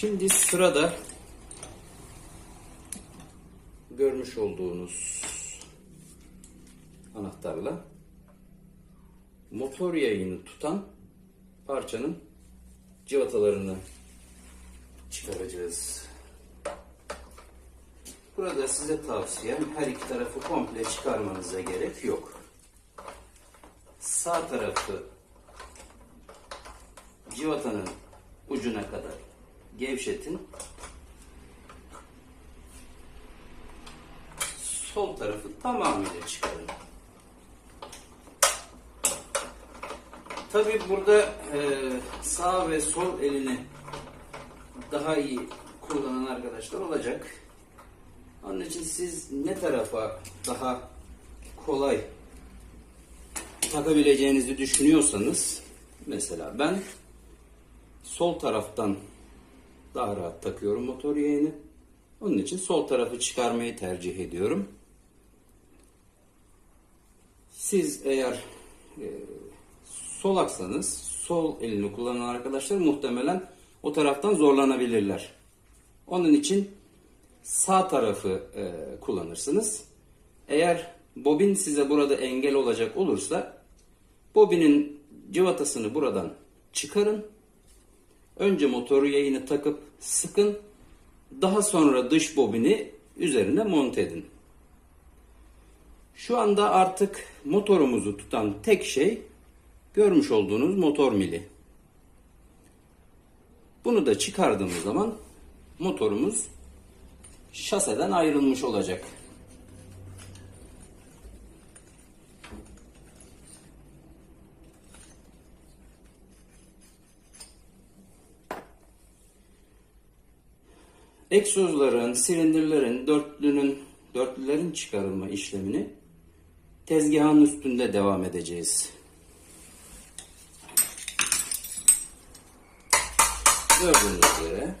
Şimdi sırada görmüş olduğunuz anahtarla motor yayını tutan parçanın civatalarını çıkaracağız. Burada size tavsiyem her iki tarafı komple çıkarmanıza gerek yok. Sağ tarafı civatanın ucuna kadar gevşetin. Sol tarafı tamamıyla çıkarın. Tabi burada e, sağ ve sol elini daha iyi kullanan arkadaşlar olacak. Onun için siz ne tarafa daha kolay takabileceğinizi düşünüyorsanız mesela ben sol taraftan daha rahat takıyorum motor yayını. Onun için sol tarafı çıkarmayı tercih ediyorum. Siz eğer e, solaksanız sol elini kullanan arkadaşlar muhtemelen o taraftan zorlanabilirler. Onun için sağ tarafı e, kullanırsınız. Eğer bobin size burada engel olacak olursa bobinin cıvatasını buradan çıkarın. Önce motor yayını takıp sıkın. Daha sonra dış bobini üzerine monte edin. Şu anda artık motorumuzu tutan tek şey görmüş olduğunuz motor mili. Bunu da çıkardığımız zaman motorumuz şaseden ayrılmış olacak. Egzozların, silindirlerin, dörtlünün, dörtlülerin çıkarılma işlemini tezgahın üstünde devam edeceğiz. Gördüğünüz üzere